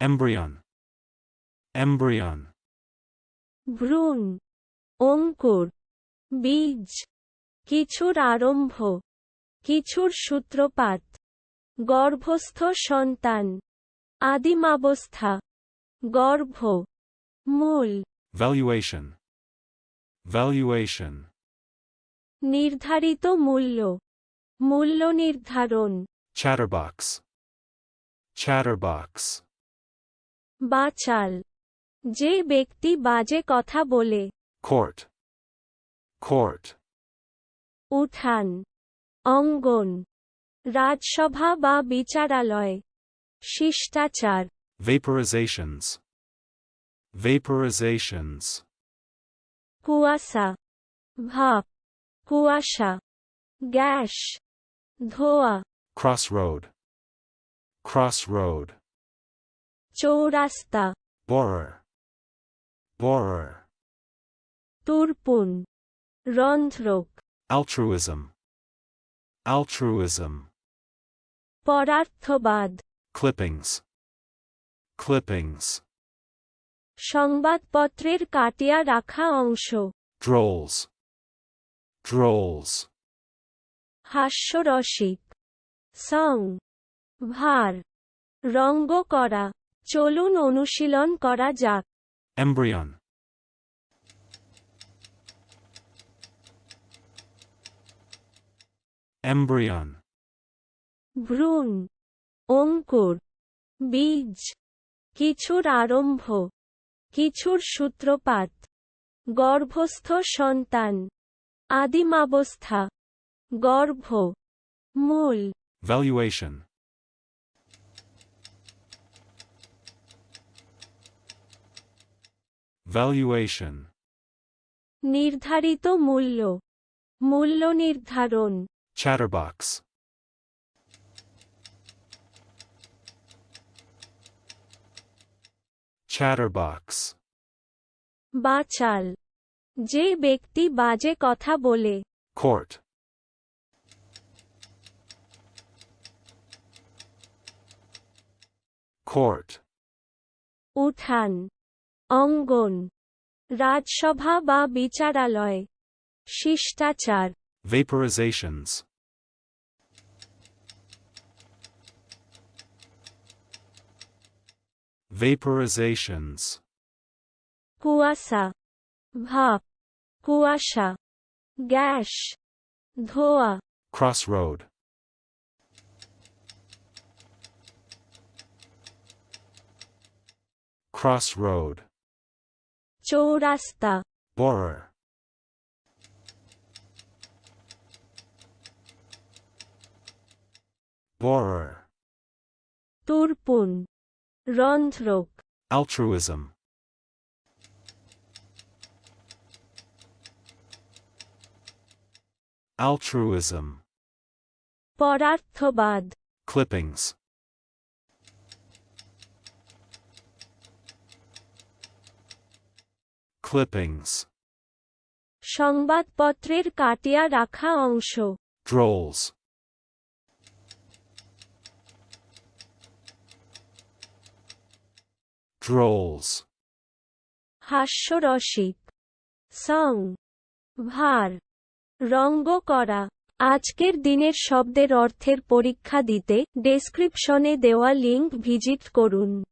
embryon, embryon, ভ্রূণ অঙ্কুর বীজ কিছুর আরম্ভ কিছুর সূত্রপাত গর্ভস্থ সন্তান আদিমাবস্থা গর্ভ মূল valuation, valuation, নির্ধারিত মূল্য মূল্য নির্ধারণ। Chatterbox, chatterbox, বা চাল। যে ব্যক্তি বাজে কথা বলে। কোর্ট কোর্ট উঠান। অঙ্গন। রাজসভা বা বিচারালয়। শিষ্টাচার। ভেপোরাইজেশনস ভেপোরাইজেশনস কুয়াশা। ভাব কুয়াশা। গ্যাস। ধোয়া। ক্রস রোড ক্রস রোড চৌরাস্তা বর বর তুরপুন রন্ধ্রক আলট্রুইজম আলট্রুইজম পরার্থবাদ ক্লিপিংস ক্লিপিংস সংবাদপত্রের কাটিয়া রাখা অংশ ড্রোলস ড্রোলস হাস্যরসিক সং ভার রঙ্গ করা। চলুন অনুশীলন করা যাক। Embryon, embryon, ভ্রূণ অঙ্কুর বীজ কিছুর আরম্ভ কিছুর সূত্রপাত গর্ভস্থ সন্তান আদিমাবস্থা গর্ভ মূল। Valuation, valuation, নির্ধারিত মূল্য মূল্য নির্ধারণ chatterbox, chatterbox, বাচাল যে ব্যক্তি বাজে কথা বলে court, court, উঠান অঙ্গন রাজসভা বা বিচারালয় শিষ্টাচার। ভেপোরাইজেশনস ভেপোরাইজেশনস কুয়াশা ভাব কুয়াশা গ্যাস ধোয়া। Crossroad crossroad চৌরাস্তা borer, borer, তুরপুন রন্ধ্রক altruism, altruism, পরার্থবাদ clippings, Clippings, সংবাদপত্রের কাটিয়া রাখা অংশ। drolls, drolls, হাস্যরসিক সং ভার রঙ্গ করা। আজকের দিনের শব্দের অর্থের পরীক্ষা দিতে ডেসক্রিপশনে দেওয়া লিংক ভিজিট করুন।